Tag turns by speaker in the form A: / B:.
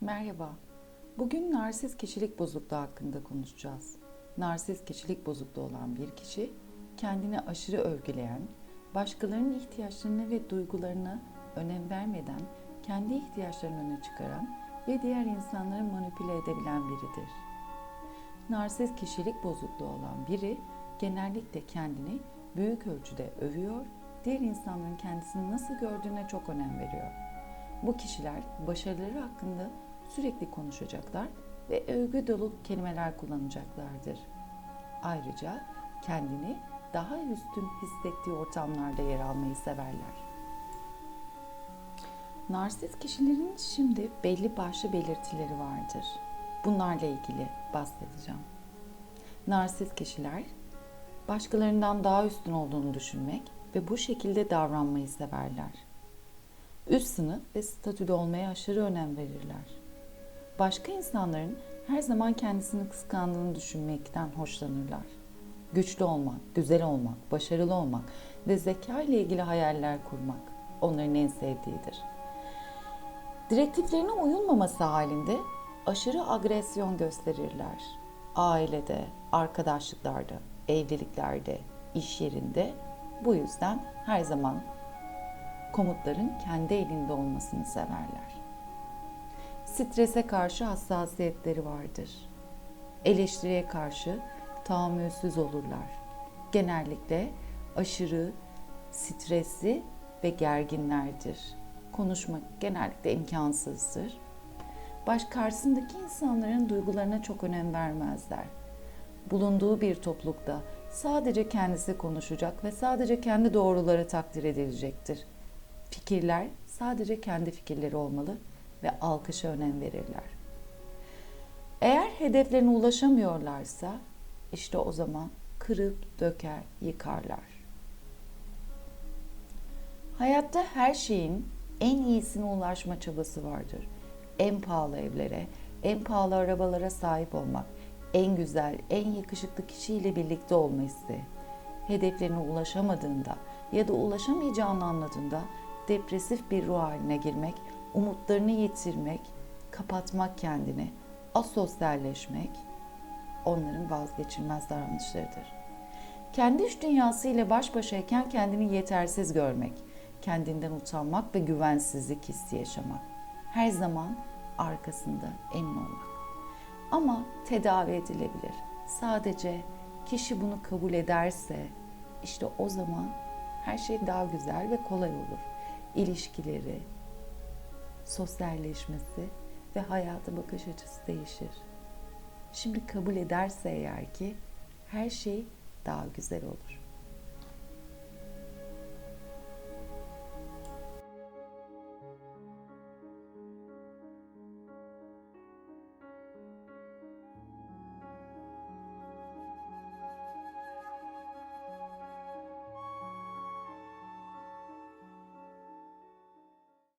A: Merhaba. Bugün narsist kişilik bozukluğu hakkında konuşacağız. Narsist kişilik bozukluğu olan bir kişi kendini aşırı övgüleyen, başkalarının ihtiyaçlarına ve duygularına önem vermeden kendi ihtiyaçlarını öne çıkaran ve diğer insanları manipüle edebilen biridir. Narsist kişilik bozukluğu olan biri genellikle kendini büyük ölçüde övüyor, diğer insanların kendisini nasıl gördüğüne çok önem veriyor. Bu kişiler başarıları hakkında sürekli konuşacaklar ve övgü dolu kelimeler kullanacaklardır. Ayrıca kendini daha üstün hissettiği ortamlarda yer almayı severler. Narsist kişilerin şimdi belli başlı belirtileri vardır. Bunlarla ilgili bahsedeceğim. Narsist kişiler başkalarından daha üstün olduğunu düşünmek ve bu şekilde davranmayı severler. Üst sınıf ve statüde olmaya aşırı önem verirler. Başka insanların her zaman kendisini kıskandığını düşünmekten hoşlanırlar. Güçlü olmak, güzel olmak, başarılı olmak ve zeka ile ilgili hayaller kurmak onların en sevdiğidir. Direktiflerine uyulmaması halinde aşırı agresyon gösterirler. Ailede, arkadaşlıklarda, evliliklerde, iş yerinde bu yüzden her zaman komutların kendi elinde olmasını severler. Strese karşı hassasiyetleri vardır. Eleştiriye karşı tahammülsüz olurlar. Genellikle aşırı stresli ve gerginlerdir. Konuşmak genellikle imkansızdır. Baş karşısındaki insanların duygularına çok önem vermezler. Bulunduğu bir toplulukta sadece kendisi konuşacak ve sadece kendi doğruları takdir edilecektir. Fikirler sadece kendi fikirleri olmalı ve alkışa önem verirler. Eğer hedeflerine ulaşamıyorlarsa işte o zaman kırıp döker, yıkarlar. Hayatta her şeyin en iyisine ulaşma çabası vardır. En pahalı evlere, en pahalı arabalara sahip olmak, en güzel, en yakışıklı kişiyle birlikte olma isteği. Hedeflerine ulaşamadığında ya da ulaşamayacağını anladığında depresif bir ruh haline girmek, umutlarını yitirmek, kapatmak kendini, asosyalleşmek onların vazgeçilmez davranışlarıdır. Kendi iç dünyası ile baş başayken kendini yetersiz görmek, kendinden utanmak ve güvensizlik hissi yaşamak. Her zaman arkasında emin olmak. Ama tedavi edilebilir. Sadece kişi bunu kabul ederse işte o zaman her şey daha güzel ve kolay olur. İlişkileri, sosyalleşmesi ve hayata bakış açısı değişir. Şimdi kabul ederse eğer ki her şey daha güzel olur.